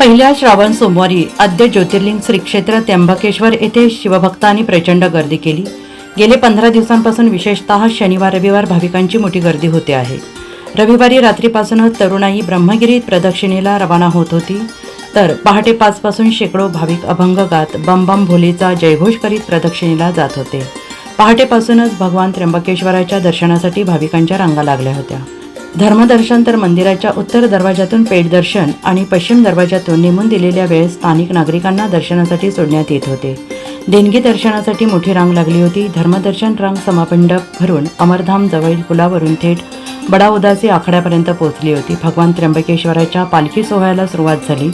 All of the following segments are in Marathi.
पहिल्या श्रावण सोमवारी आद्य ज्योतिर्लिंग श्री क्षेत्र त्र्यंबकेश्वर येथे शिवभक्तांनी प्रचंड गर्दी केली. गेले पंधरा दिवसांपासून विशेषतः शनिवार रविवार भाविकांची मोठी गर्दी होते आहे. रविवारी रात्रीपासूनच तरुणाई ब्रह्मगिरी प्रदक्षिणेला रवाना होत होती. तर पहाटे पाचपासून शेकडो भाविक अभंग गात बम बम भोलेचा जयघोष करीत प्रदक्षिणेला जात होते. पहाटेपासूनच भगवान त्र्यंबकेश्वराच्या दर्शनासाठी भाविकांच्या रांगा लागल्या होत्या. धर्मदर्शन तर मंदिराच्या उत्तर दरवाजातून पेट दर्शन आणि पश्चिम दरवाजातून नेमून दिलेल्या वेळेस स्थानिक नागरिकांना दर्शनासाठी सोडण्यात येत होते. देणगी दर्शनासाठी मोठी रांग लागली होती. धर्मदर्शन रांग समापंडप भरून अमरधाम जवळील पुलावरून थेट बडा उदासी आखाड्यापर्यंत पोहोचली होती. भगवान त्र्यंबकेश्वराच्या पालखी सोहळ्याला सुरुवात झाली.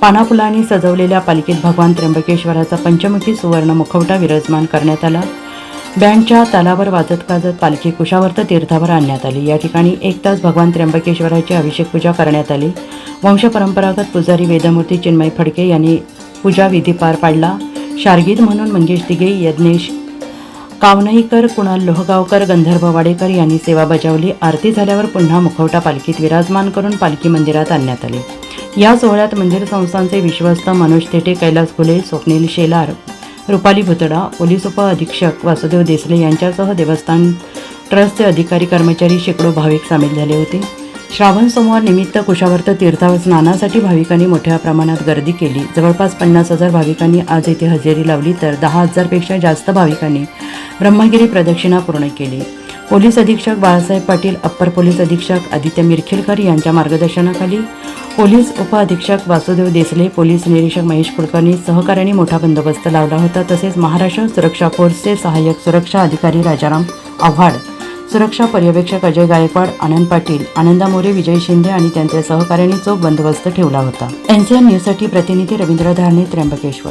पानाफुलांनी सजवलेल्या पालखीत भगवान त्र्यंबकेश्वराचा पंचमुखी सुवर्ण मुखवटा विराजमान करण्यात आला. बँडच्या तालावर वाजत गाजत पालखी कुशावर्त तीर्थावर आणण्यात आली. या ठिकाणी एक तास भगवान त्र्यंबकेश्वराची अभिषेक पूजा करण्यात आली. वंशपरंपरागत पुजारी वेदमूर्ती चिन्मय फडके यांनी पूजा विधी पार पाडला. शार्गीद म्हणून मंगेश दिघे यज्ञेश कावनईकर कुणाल लोहगावकर गंधर्व वाडेकर यांनी सेवा बजावली. आरती झाल्यावर पुन्हा मुखवटा पालखीत विराजमान करून पालखी मंदिरात आणण्यात आले. या सोहळ्यात मंदिर संस्थांचे विश्वस्त मनोज थेटे कैलास फुले स्वप्नील शेलार रुपाली भुतडा पोलीस उप अधीक्षक वासुदेव देसले यांच्यासह देवस्थान ट्रस्टचे अधिकारी कर्मचारी शेकडो भाविक सामील झाले होते. श्रावण सोमवार निमित्त कुशावर्त तीर्थावर स्नानासाठी भाविकांनी मोठ्या प्रमाणात गर्दी केली. जवळपास पन्नास हजार भाविकांनी आज येथे हजेरी लावली तर दहा हजारपेक्षा जास्त भाविकांनी ब्रह्मगिरी प्रदक्षिणा पूर्ण केली. पोलीस अधीक्षक बाळासाहेब पाटील अप्पर पोलीस अधीक्षक आदित्य मिरखिलकर यांच्या मार्गदर्शनाखाली पोलीस उपअधीक्षक वासुदेव देसले पोलीस निरीक्षक महेश कुलकर्णी सहकार्याने मोठा बंदोबस्त लावला होता. तसेच महाराष्ट्र सुरक्षा फोर्सचे सहाय्यक सुरक्षा अधिकारी राजाराम आव्हाड सुरक्षा पर्यवेक्षक अजय गायकवाड आनंद पाटील आनंदा मोरे विजय शिंदे आणि त्यांच्या सहकाऱ्यांनी चोख बंदोबस्त ठेवला होता. एनसीएन न्यूजसाठी प्रतिनिधी रवींद्र धारणे त्र्यंबकेश्वर.